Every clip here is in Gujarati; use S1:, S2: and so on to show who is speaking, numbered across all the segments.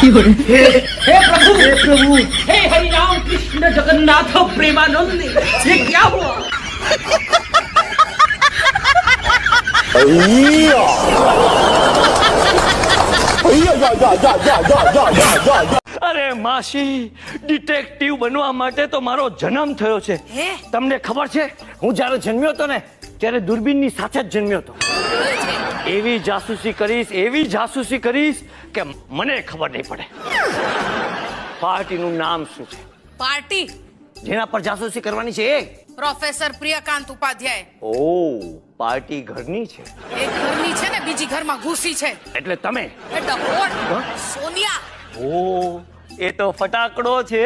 S1: हे प्रभु हे प्रभु हे हरि राम कृष्ण जगन्नाथ प्रेमानंद ये क्या हुआ
S2: અરે માસી ડિટેક્ટિવ બનવા માટે તો મારો જન્મ થયો છે
S3: હે?
S2: તમને ખબર છે હું જ્યારે જન્મ્યો હતો ને ત્યારે દૂરબીનની સાથે જ જન્મ્યો હતો. એવી જાસૂસી કરીશ એવી જાસૂસી કરીશ કે મને ખબર નહીં પડે. પાર્ટીનું નામ શું છે?
S3: પાર્ટી.
S2: જેના પર જાસૂસી કરવાની છે એ
S3: પ્રોફેસર પ્રિયકાંત ઉપાધ્યાય.
S2: ઓ પાર્ટી ઘરની છે.
S3: એક ઘરની છે ને બીજી ઘરમાં ઘૂસી છે.
S2: એટલે તમે?
S3: એટલે સોનિયા.
S2: ઓ એ તો ફટાકડો છે.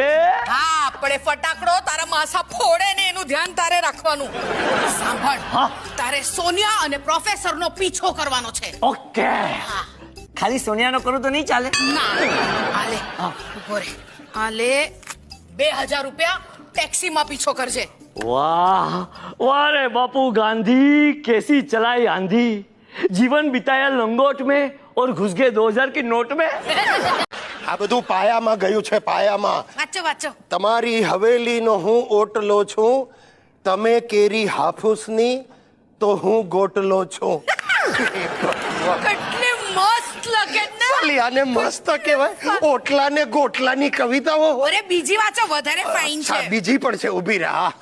S3: હા આપણે ફટાકડો તારા માસા ફોડે એનું ધ્યાન તારે રાખવાનું સાંભળ
S2: હા.
S3: તારે સોનિયા અને પ્રોફેસર નો પીછો કરવાનો છે
S2: ઓકે ખાલી સોનિયાનો કરું તો નહીં ચાલે
S3: ના હાલે ઉભો રે હાલે બે હજાર રૂપિયા ટેક્સીમાં પીછો કરજે
S2: वाह वाह रे बापू गांधी कैसी चलाई आंधी जीवन बिताया लंगोट में और घुस गए दो हजार की नोट में
S4: આ બધું પાયામાં ગયું છે પાયામાં.
S3: વાંચો વાંચો.
S4: તમારી હવેલીનો હું ઓટલો છું તમે કેરી હાફૂસની તો હું ગોટલો છું.
S3: કેટલી મસ્ત લાગે ને.
S4: અલી, આને મસ્ત કહેવાય? ઓટલા ને ગોટલાની કવિતાઓ.
S3: અરે બીજી વાંચો વધારે ફાઇન છે.
S4: બીજી પણ છે ઊભી રહા.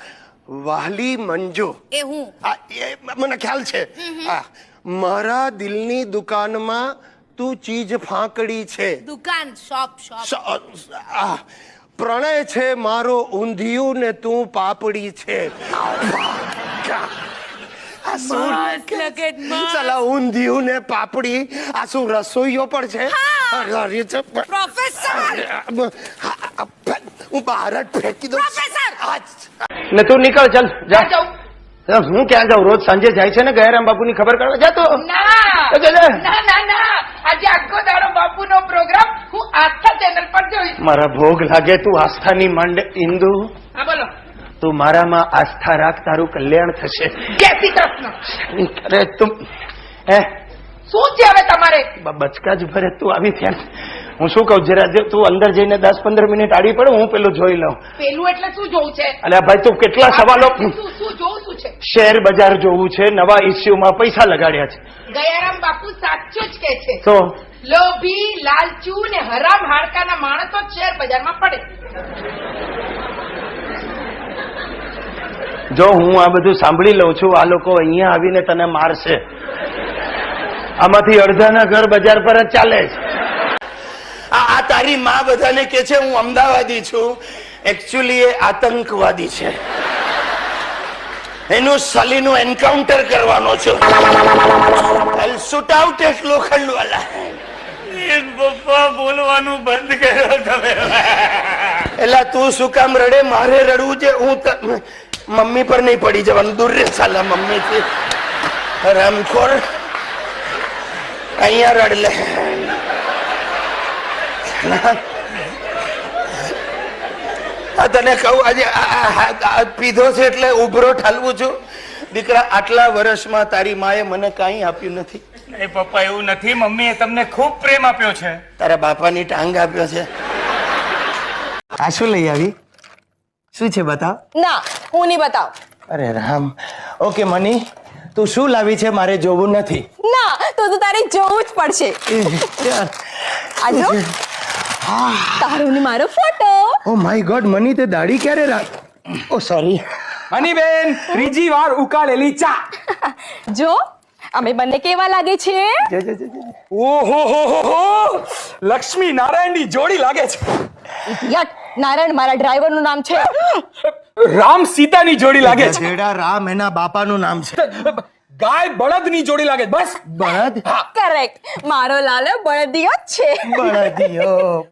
S4: વાલી મંજુ.
S3: એ હું.
S4: આ એ મને ખ્યાલ છે. આ મારા દિલની દુકાનમાં તું ચીજ ફાંકડી છે.
S3: દુકાન શોપ શોપ.
S4: પ્રણય છે મારો ઊંધિયું ને તું પાપડી છે. આ શું
S3: મસ્ત લાગે મસ્ત.
S4: ચલા ઊંધિયું ને પાપડી આ શું રસોઈયો પણ છે? હું. બહાર જ ફેંકી દઉં.
S5: ને તું નીકળ ચલ
S3: જાઉં.
S5: જા, હું ક્યાં જાઉં રોજ સાંજે જાય છે ને ગયારામ બાપુની ખબર કાઢવા? જા તો.
S6: ના.
S5: તો જા, જા.
S6: ના ના ના. આજે આખો દાડો બાપુનો પ્રોગ્રામ હું આસ્થા ચેનલ પર જોઈશ.
S5: મારા ભોગ લાગે તું આસ્થાની માંડ ઇન્દુ.
S6: હા બોલો.
S5: તું મારામાં આસ્થા રાખ તારું કલ્યાણ થશે.
S6: જય શ્રી કૃષ્ણ.
S5: અરે તું? હે?
S6: શું છે હવે તમારે?
S5: બચકા જ ભરે તું આવી ત્યાં હું શું કહું જરા તું અંદર જઈને દસ પંદર મિનિટ આડી પડે હું પેલું જોઈ લઉં.
S6: પેલું એટલે શું જોવું છે?
S5: અલ્યા ભાઈ તું કેટલા સવાલો શેર બજાર જોવું છે નવા ઇસ્યુમાં પૈસા લગાડ્યા છે.
S6: દયારામ બાપુ સાચું જ કે છે.
S5: તો?
S6: લોભી લાલચુ ને હરામ હાડકાના માણસો જ શેર બજારમાં પડે.
S5: જો હું આ બધું સાંભળી લઉં છું આ લોકો અહીંયા આવીને તને મારશે. આમાંથી અડધાના ઘર બજાર પર જ ચાલે છે.
S4: આ મા બધાને કે છે હું અમદાવાદી છું. એકચ્યુઅલી એ આતંકવાદી છે. એનું સલીનું એન્કાઉન્ટર કરવાનો છું. Shoot out at
S2: Lokhandwala. બોલવાનું બંધ કર્યો તમે.
S4: એલા તું શું કામ રડે? મારે રડવું છે. હું મમ્મી પર નહીં પડી જવાનું. દૂર રે સાલા મમ્મી થી. રામખોર અહીંયા રડ લે. તને કહું આજે પીધો છે એટલે ઉભરો ઠાલવું છું. દીકરા આટલા વર્ષમાં તારી માએ મને કાંઈ આપ્યું નથી.
S7: એ પપ્પા એવું નથી. મમ્મીએ તમને ખૂબ પ્રેમ આપ્યો છે.
S4: તારા બાપાની ટાંગ આપ્યો છે.
S5: આ શું લઈ આવી? શું છે બતાવ?
S3: ના હું નહીં બતાવ.
S5: અરે રામ. ઓકે મની તું શું લાવી છે મારે જોવું નથી?
S8: ના તો તો તારે જોવું જ પડશે.
S5: ચાલ.
S8: તારો ને મારો photo.
S5: Oh my God money તે દાઢી ક્યારે રાખ ઓ સોરી
S7: મનીબેન ત્રીજી વાર ઉકાળેલી ચા.
S8: જો અમે બંને કેવા લાગે છે?
S7: ઓહો હો હો હો. લક્ષ્મી નારાયણની જોડી લાગે છે.
S8: યટ નારાયણ મારા ડ્રાઈવરનું નામ છે.
S7: રામ સીતાની જોડી લાગે છે.
S5: જેડા રામ એના બાપાનું નામ છે.
S7: ગાય બળદની જોડી લાગે બસ.
S5: બળદ?
S8: કરેક્ટ મારો લાલો બળદિયો છે.
S5: બળદિયો.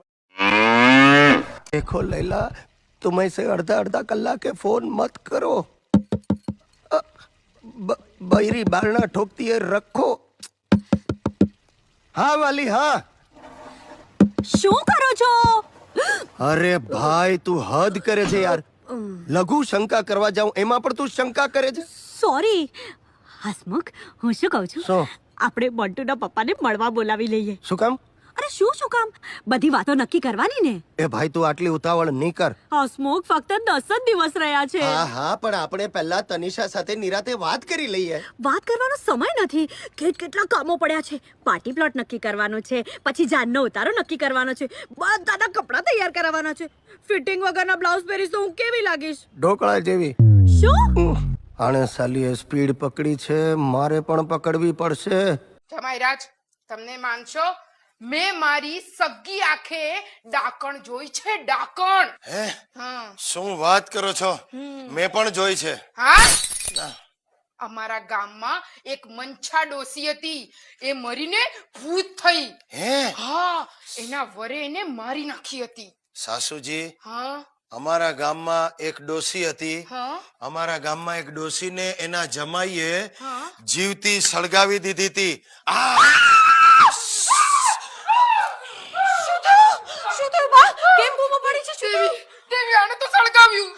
S4: देखो लैला तुम ऐसे अर्धा अर्धा कलाके फोन मत करो अ, ब- बैरी बारना ठोकती है रखो हाँ वाली हाँ
S8: શું કરો છો
S4: અરે ભાઈ તું હદ કરે છે યાર લઘુ શંકા કરવા જાઉં એમાં પણ તું શંકા કરે છે
S9: સોરી હસમુખ હું શું કહું છું
S4: શું?
S9: આપણે બંટુના પપ્પાને મળવા બોલાવી લઈએ
S10: શું કામ
S9: અરે શું શું કામ? બધી વાતો નક્કી કરવાની ને?
S10: એ ભાઈ તું આટલી ઉતાવળ નહીં કર.
S9: હસમુખ ફક્ત દસ જ દિવસ રહ્યા છે.
S10: હા હા પણ આપણે પહેલા તનિષા સાથે નિરાતે વાત કરી લઈએ.
S9: વાત કરવાનો સમય નથી. કેટ કેટલા કામો પડ્યા છે. પાર્ટી પ્લોટ નક્કી કરવાનો છે. પછી જાનનો ઉતારો નક્કી કરવાનો છે. બધાના કપડાં તૈયાર કરાવવાના છે. ફિટિંગ વગરના બ્લાઉઝ પહેરીશ તો હું કેવી લાગીશ?
S10: ઢોકળા જેવી.
S9: શું?
S10: આણે સાલીએ સ્પીડ પકડી છે. મારે પણ પકડવી પડશે.
S3: જમાઈરાજ તમને માનશો? મેં મારી સગી આંખે ડાકણ જોઈ છે ડાકણ.
S4: હે?
S3: હા.
S4: શું વાત કરો છો? મેં પણ જોઈ છે.
S3: હા? અમારા ગામમાં એક મંછા ડોસી હતી. એ મરીને ભૂત થઈ.
S4: હે?
S3: હા એના વરે એને મારી નાખી હતી.
S4: સાસુજી
S3: હા.
S4: અમારા ગામમાં એક ડોસી હતી. અમારા ગામમાં એક ડોસીને એના જમાઈએ જીવતી સળગાવી દીધી હતી. આ
S9: શું થયું બા કેમ બૂમો પડી છે
S3: દેવી દેવી આને તો સળગાવ્યું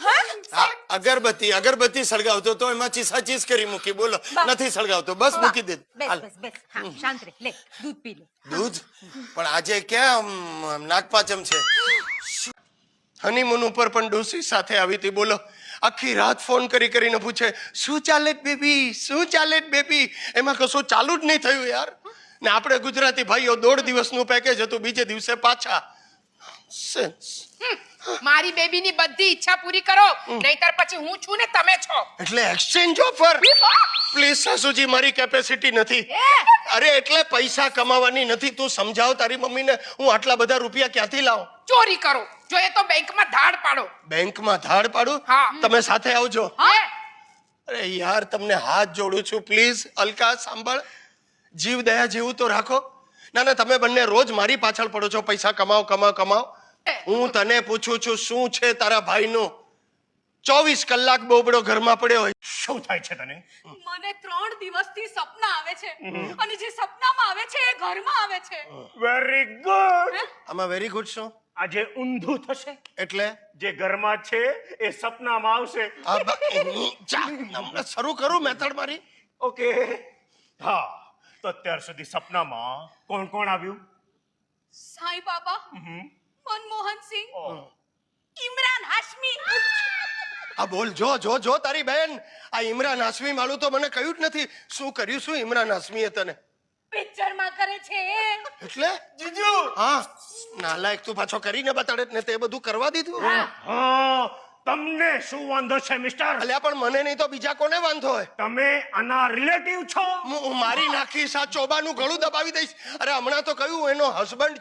S4: આ અગરબત્તી અગરબત્તી સળગાવતો તો એમાં ચીસાચીસ કરી મૂકી બોલો. નથી સળગાવતો. બસ મૂકી દે.
S9: શાંત રે લે દૂધ પી લે.
S4: દૂધ? પણ આજે ક્યાં નાગપાચમ છે? હનીમૂન ઉપર પણ ડોસી સાથે આવી હતી. બોલો. આખી રાત ફોન કરી કરીને પૂછે શું ચાલે બેબી? શું ચાલે બેબી? એમાં કશું ચાલુ જ નહીં થયું યાર. ને આપણે ગુજરાતી ભાઈઓ દોઢ દિવસનું પેકેજ હતું બીજે દિવસે પાછા. Sense.
S3: મારી બેબીની બધી ઈચ્છા પૂરી કરો નહીતર પછી હું છું ને તમે છો.
S4: એટલે એક્સચેન્જ ઓફર પ્લીઝ સાસુજી મારી કેપેસિટી નથી. અરે એટલે પૈસા કમાવાની નથી. તું સમજાવ તારી મમ્મીને હું આટલા બધા રૂપિયા ક્યાંથી લાવું?
S3: ચોરી કરો. જોઈએ તો બેંકમાં ધાડ પાડો.
S4: બેંકમાં ધાડ પાડો?
S3: હા.
S4: તમે સાથે આવજો? અરે યાર તમને હાથ જોડું છું. પ્લીઝ અલકા સાંભળ. જીવ દયા જેવું તો રાખો. ના ના તમે બંને રોજ મારી પાછળ પડો છો. પૈસા કમાઓ કમાઓ કમાઓ. હું તને પૂછું છું શું છે તારા ભાઈનું? ચોવીસ કલાક બોબડો ઘરમાં પડ્યો હોય. શું થાય છે તને?
S9: મને ત્રણ દિવસથી સપના આવે છે. અને જે સપનામાં આવે છે એ ઘરમાં આવે છે.
S11: વેરી ગુડ
S4: આમાં વેરી ગુડ શું?
S11: આજે ઊંધું થશે.
S4: એટલે?
S11: જે ઘરમાં છે એ સપનામાં આવશે.
S4: આ બ- જા, હમણાં શરૂ કરું મેથડ મારી.
S11: ઓકે હા તો અત્યાર સુધી સપનામાં કોણ કોણ આવ્યું?
S9: સાંઈ બાબા. મનમોહન સિંહ. ઇમરાન હાશમી.
S4: આ બોલ જો જો જો તારી બેન. આ ઇમરાન હાશમી માળું તો મને કહ્યું જ નથી. શું કર્યું શું ઇમરાન હાસમીએ તને?
S9: પિક્ચરમાં કરે છે.
S4: એટલે? જીજુ! હા. નાલાયક તું પાછો કરીને બતાડે ને તે બધું કરવા દીધું.
S11: હા. તમને શું વાંધો છે મિસ્ટર?
S4: અલ્યા પણ મને નહીં તો બીજા કોને વાંધો હોય?
S11: તમે આના રિલેટિવ છો?
S4: હું હું મારી નાખીશ આ ચોબાનું ગળું દબાવી દઈશ. અરે હમણાં તો કહ્યું એનો હસબન્ડ